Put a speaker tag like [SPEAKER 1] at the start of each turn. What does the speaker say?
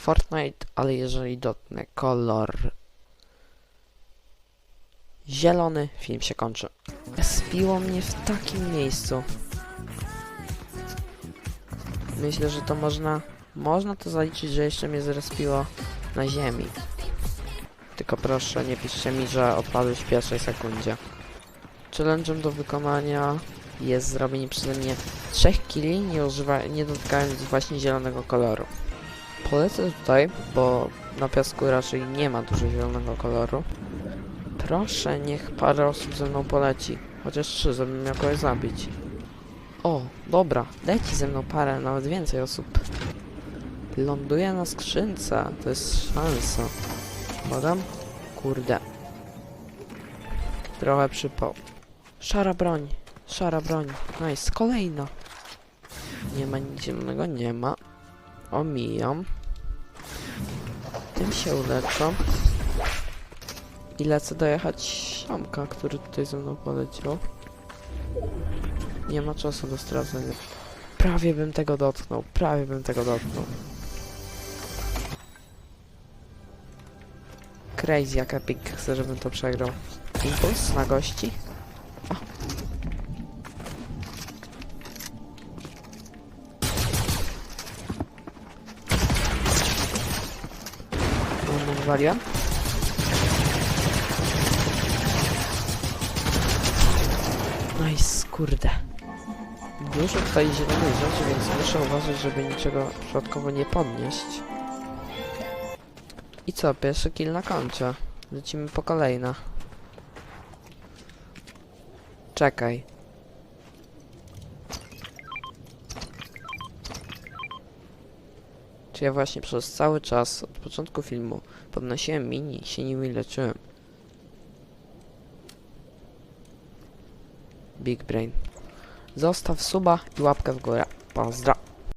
[SPEAKER 1] Fortnite, ale jeżeli dotknę kolor zielony, film się kończy. Spiło mnie w takim miejscu. Myślę, że to można... Można to zaliczyć, że jeszcze mnie zrespiło na ziemi. Tylko proszę, nie piszcie mi, że odpadłeś w pierwszej sekundzie. Challenge'em do wykonania jest zrobienie przeze mnie trzech killi, nie, używa, nie dotykając właśnie zielonego koloru. Polecę tutaj, bo na piasku raczej nie ma dużo zielonego koloru. Proszę, niech parę osób ze mną poleci. Chociaż trzy, żebym miał kogoś zabić. O, dobra, leci ze mną parę, nawet więcej osób. Ląduje na skrzynce, to jest szansa. Badam? Kurde. Trochę przypał. Szara broń, szara broń. Nice, kolejna. Nie ma nic zielonego, nie ma. Omijam. Tym się uleczą. I lecę dojechać siomka, który tutaj ze mną poleciał. Nie ma czasu do stracenia. Prawie bym tego dotknął, prawie bym tego dotknął. Crazy jak Epic chce, żebym to przegrał. Impuls na gości. No, wywaliłem. Nice, kurde. Dużo tutaj zielonej rzeczy, więc muszę uważać, żeby niczego przypadkowo nie podnieść. I co, pierwszy kill na koncie. Lecimy po kolejne. Czekaj. Czy ja właśnie przez cały czas, od początku filmu, podnosiłem mini i się nimi leczyłem? Big Brain. Zostaw suba i łapkę w górę. Pozdro.